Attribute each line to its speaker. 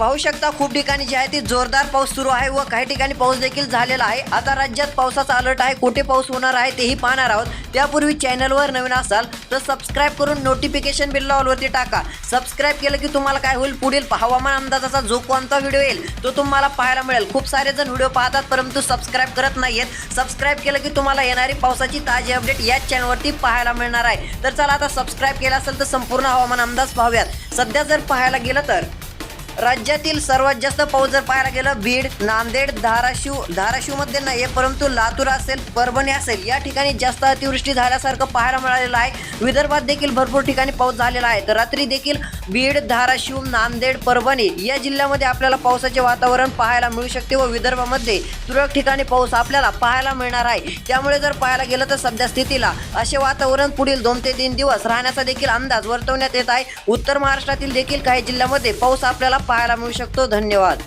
Speaker 1: पाहू शकता खूप ठिकाणी जे आहे ती जोरदार पाऊस सुरू आहे व काही ठिकाणी पाऊस देखील झालेला आहे. आता राज्यात पावसाचा अलर्ट आहे. कुठे पाऊस होणार आहे तेही पाहणार आहोत. त्यापूर्वी चॅनलवर नवीन असाल तर सबस्क्राईब करून नोटिफिकेशन बिल ऑलवरती टाका. सबस्क्राईब केलं की तुम्हाला काय होईल? पुढील हवामान अंदाजाचा जो कोणता व्हिडिओ येईल तो तुम्हाला पाहायला मिळेल. खूप सारे जण व्हिडिओ पाहतात परंतु सबस्क्राईब करत नाहीयेत. सबस्क्राईब केलं की तुम्हाला येणारी पावसाची ताजी अपडेट याच चॅनलवरती पाहायला मिळणार आहे. तर चला आता सबस्क्राईब केलं असेल तर संपूर्ण हवामान अंदाज पाहूयात. सध्या जर पाहायला गेलं तर राज्यातील सर्वात जास्त पाऊस जर पाहायला गेलं बीड नांदेड धाराशिव धाराशिवमध्ये नाही आहे परंतु लातूर असेल परभणी असेल या ठिकाणी जास्त अतिवृष्टी झाल्यासारखं पाहायला मिळालेलं आहे. विदर्भात देखील भरपूर ठिकाणी पाऊस झालेला आहे. तर रात्री देखील बीड धाराशिव नांदेड परभणी या जिल्ह्यामध्ये आपल्याला पावसाचे वातावरण पाहायला मिळू शकते व विदर्भामध्ये तुरळक ठिकाणी पाऊस आपल्याला पाहायला मिळणार आहे. त्यामुळे जर पाहायला गेलं तर सध्या स्थितीला असे वातावरण पुढील दोन ते तीन दिवस राहण्याचा देखील अंदाज वर्तवण्यात येत आहे. उत्तर महाराष्ट्रातील देखील काही जिल्ह्यामध्ये पाऊस आपल्याला पाहायला मिळू शकतो. धन्यवाद.